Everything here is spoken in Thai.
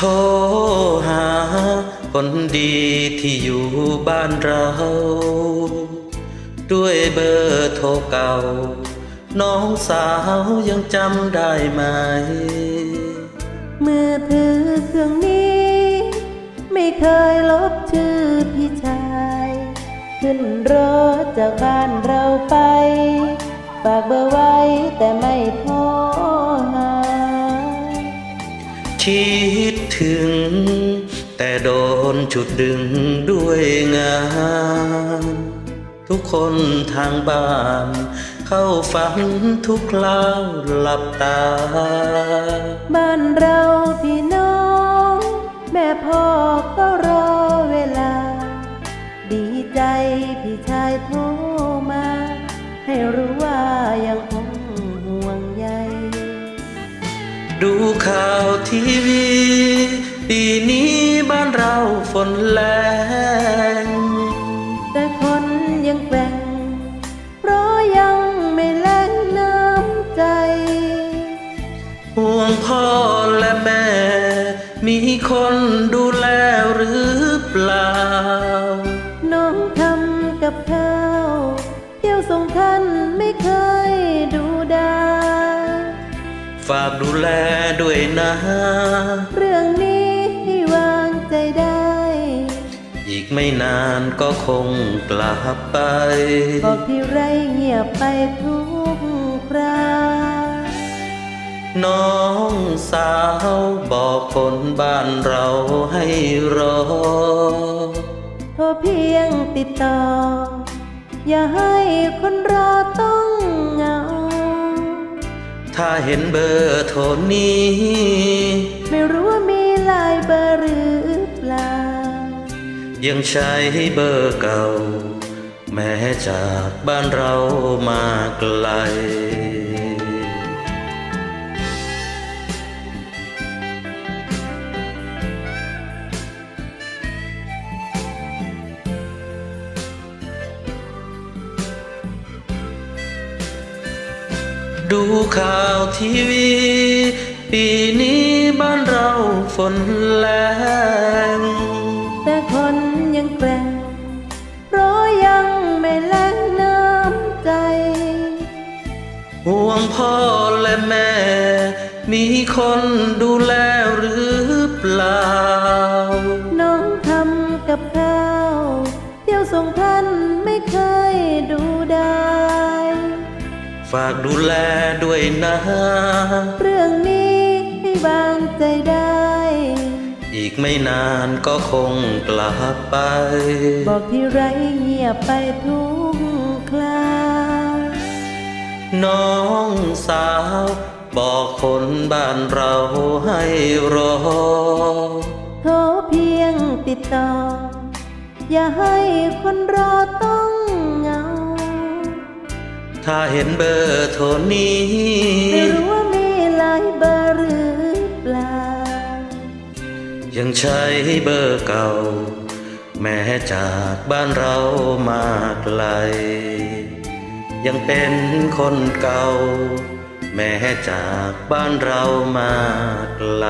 โทรหาคนดีที่อยู่บ้านเรา ด้วยเบอร์โทรเก่า น้องสาวยังจำได้ไหม มือถือเครื่องนี้ ไม่เคยลบชื่อพี่ชาย ขึ้นรถจากบ้านเราไป ฝากเบอร์ไว้แต่ไม่โทรหาคิดถึงแต่ นจุดดึงด้วยงาน ทุกคนทางบ้าน เข้าฝันทุกคราวหลับตา บ้านเราพี่น้อง แม่พ่อก็รอเวลา ดีใจพี่ชายโทรมา ให้รู้ว่ายังคงห่วงใยดูข่าวทีวี ปีนี้บ้านเราฝนแรงแต่คนยังแกร่งเพราะยังไม่แลกน้ำใจ ห่วงพ่อและแม่ มีคนดูแลหรือเปล่า น้องทำกับข้าวเที่ยวส่งท่านไม่เคยดูดา ฝากดูแลด้วยนะ ใจได้ อีกไม่นานก็คงกลับไป บอกที่ไรเงียบไปทุกคราน้องสาวบอกคนบ้านเราให้รอ โทรเพียงติดต่อ อย่าให้คนรอต้องเหงา ถ้าเห็นเบอร์โทรนี้ ไม่รู้ว่ามี ยังใช้เบอร์เก่า แม้จากบ้านเรามาไกลดูข่าวทีวี ปีนี้บ้านเราฝนแร ห่วงพ่อและแม่ มีคนดูแลหรือเปล่า น้องทำกับข้าวเที่ยวส่งท่านไม่เคยดูได้ ฝากดูแลด้วยนะ เรื่องนี้ให้วางใจได้ อีกไม่นานก็คงกลับไป บอกที่ไรเงียบไปทุกครา น้องสาว บอกคนบ้านเราให้รอโทรเพียงติดต่อ อย่าให้คนรอต้องเหงา ถ้าเห็นเบอร์โทรนี้ไม่รู้ว่ามีหลายเบอร์หรือเปล่า ยังใช้เบอร์เก่า แม้จากบ้านเรามาไกล ยังเป็นคนเก่า แม้จากบ้านเรามาไกล